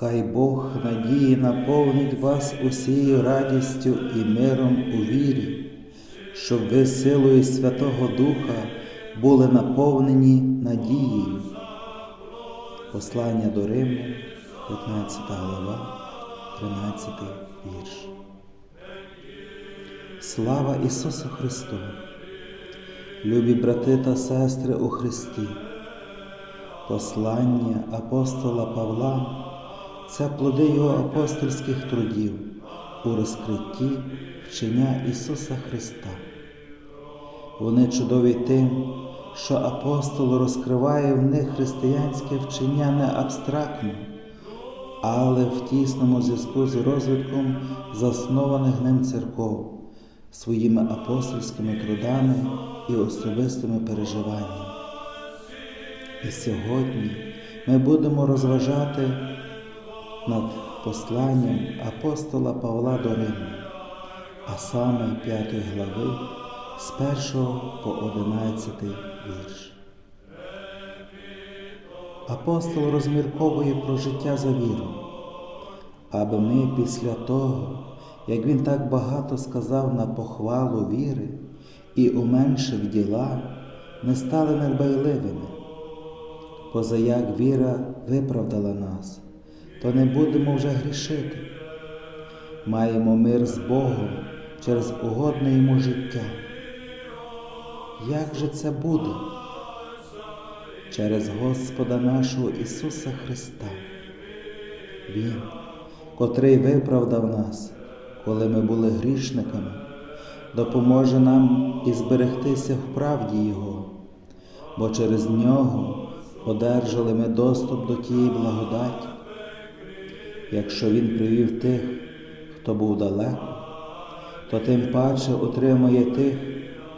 Хай Бог надії наповнить вас усією радістю і миром у вірі, щоб ви силою Святого Духа були наповнені надією. Послання до Римлян, 15 глава, 13 вірш. Слава Ісусу Христу! Любі брати та сестри у Христі! Послання апостола Павла це плоди його апостольських трудів у розкритті вчення Ісуса Христа. Вони чудові тим, що апостол розкриває в них християнське вчення не абстрактно, але в тісному зв'язку з розвитком заснованих ним церков, своїми апостольськими трудами і особистими переживаннями. І сьогодні ми будемо розважати над посланням апостола Павла до Римлян, а саме 5 глави з 1 по 11 вірш. Апостол розмірковує про життя за віру, аби ми після того, як він так багато сказав на похвалу віри і уменшив діла, не стали недбайливими. Позаяк віра виправдала нас, то не будемо вже грішити. Маємо мир з Богом через угодне йому життя. Як же це буде? Через Господа нашого Ісуса Христа. Він, котрий виправдав нас, коли ми були грішниками, допоможе нам і зберегтися в правді Його, бо через нього одержали ми доступ до тієї благодаті. Якщо Він привів тих, хто був далеко, то тим паче отримує тих,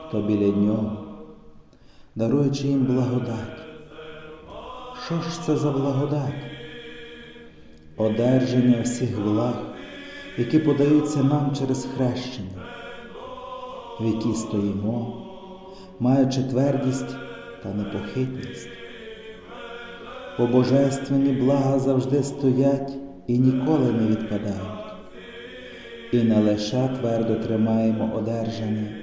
хто біля нього, даруючи їм благодать. Що ж це за благодать? Одержання всіх благ, які подаються нам через хрещення, в якій стоїмо, маючи твердість та непохитність. Бо божественні блага завжди стоять і ніколи не відпадають. І не лише твердо тримаємо одержане,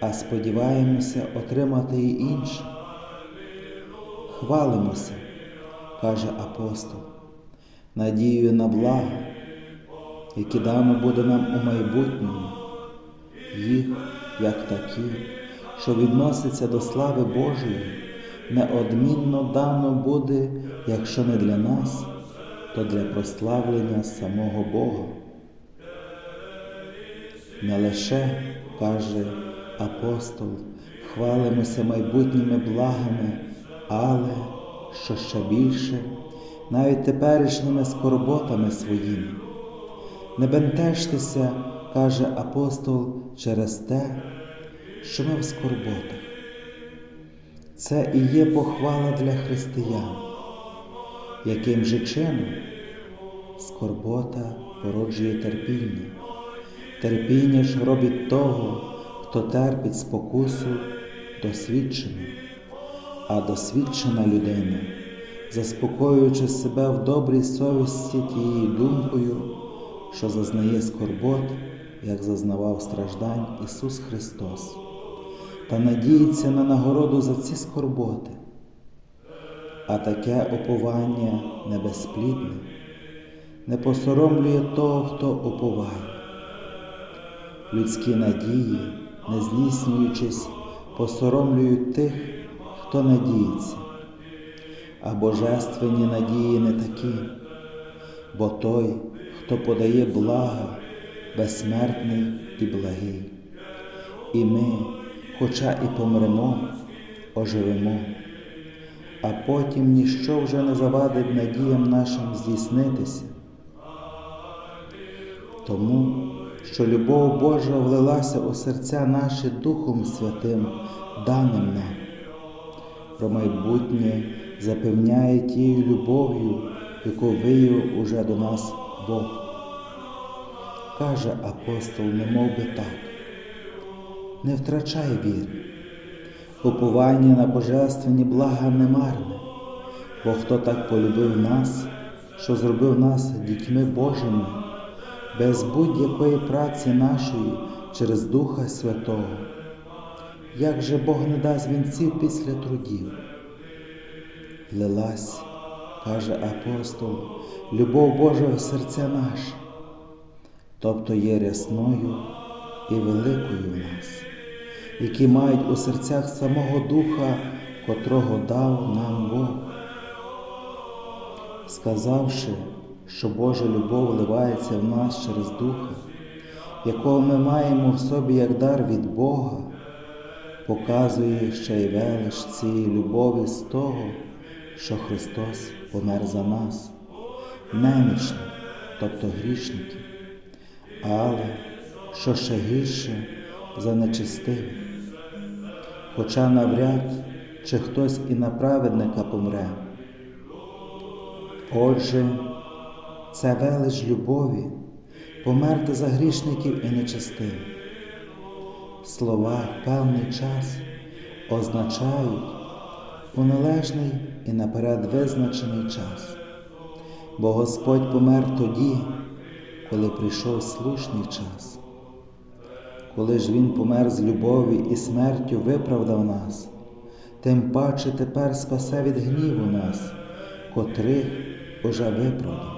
а сподіваємося отримати і інше. Хвалимося, каже апостол, надією на благо, які дано буде нам у майбутньому, їх, як такі, що відносяться до слави Божої, неодмінно дано буде, якщо не для нас, то для прославлення самого Бога. Не лише, каже апостол, хвалимося майбутніми благами, але, що ще більше, навіть теперішніми скорботами своїми. Не бентежтеся, каже апостол, через те, що ми в скорботах. Це і є похвала для християн, яким же чином скорбота породжує терпіння. Терпіння ж робить того, хто терпить спокусу досвідченим, а досвідчена людина, заспокоюючи себе в добрій совісті тією думкою, що зазнає скорбот, як зазнавав страждань Ісус Христос, та надіється на нагороду за ці скорботи, а таке уповання небезплідне, не посоромлює того, хто уповає. Людські надії, не зліснюючись, посоромлюють тих, хто надіється, а божественні надії не такі, бо той, хто подає блага, безсмертний і благий. І ми, хоча і помремо, оживемо, а потім ніщо вже не завадить надіям нашим здійснитися. Тому, що любов Божа влилася у серця наші Духом Святим, даним нам. Про майбутнє запевняє тією любов'ю, яку виявив уже до нас Бог. Каже апостол, немов би так, не втрачай віри, уповання на божественні блага не марне, бо хто так полюбив нас, що зробив нас дітьми Божими, без будь-якої праці нашої через Духа Святого. Як же Бог не дасть вінців після трудів? Влилась, каже апостол, любов Божа в серця наше, тобто є рясною і великою в нас, які мають у серцях самого Духа, котрого дав нам Бог. Сказавши, що Божа любов вливається в нас через Духа, якого ми маємо в собі як дар від Бога, показує ще й велич цієї любові з того, що Христос помер за нас, немічно, тобто грішники, але що ще гірше за нечистивих. Хоча навряд чи хтось і на праведника помре. Отже, це велич любові померти за грішників і нечистивих. Слова певний час означають у належний і наперед визначений час, бо Господь помер тоді, коли прийшов слушний час. Коли ж Він помер з любові і смертю виправдав нас, тим паче тепер спасе від гніву нас, котрих уже виправдав.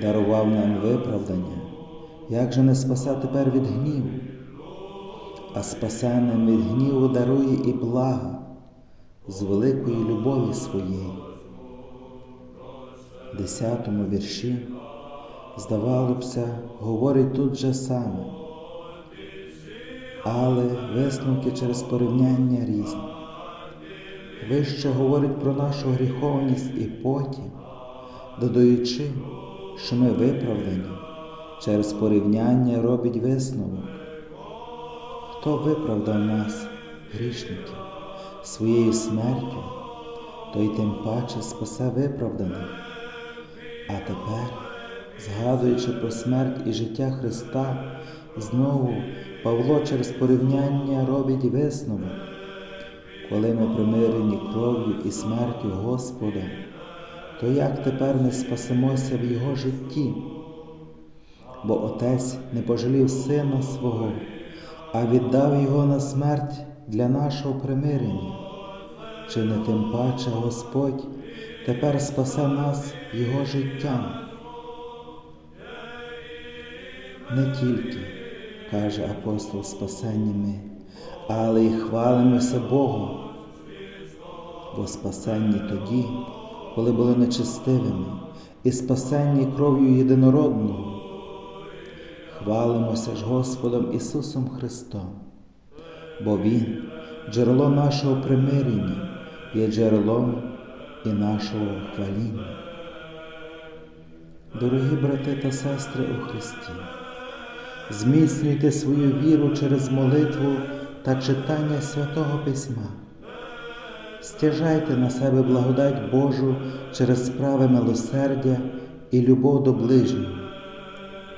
Дарував нам виправдання, як же не спасе тепер від гніву, а спасенним від гніву дарує і блага з великої любові своєї. Десятому вірші, здавалося, говорить тут же саме, але висновки через порівняння різні. Вище говорить про нашу гріховність і потім, додаючи, що ми виправлені, через порівняння робить висновок. Хто виправдав нас, грішників, своєю смертю, той тим паче спасе виправданих. А тепер, згадуючи про смерть і життя Христа, знову Павло через порівняння робить висновок. Коли ми примирені кров'ю і смертю Господа, то як тепер не спасемося в Його житті? Бо Отець не пожалів Сина свого, а віддав Його на смерть для нашого примирення. Чи не тим паче Господь тепер спасе нас Його життям? Не тільки, каже апостол, спасенні ми, але й хвалимося Богом, бо спасенні тоді, коли були нечестивими, і спасенні кров'ю єдинородного. Хвалимося ж Господом Ісусом Христом, бо Він, джерело нашого примирення, є джерелом і нашого хваління. Дорогі брати та сестри у Христі, зміцнюйте свою віру через молитву та читання Святого Письма. Стяжайте на себе благодать Божу через справи милосердя і любов до ближнього.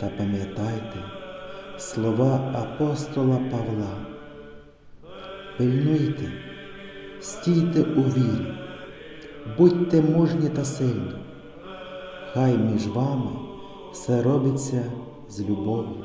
Та пам'ятайте слова апостола Павла. Пильнуйте, стійте у вірі, будьте мужні та сильні. Хай між вами все робиться з любов'ю.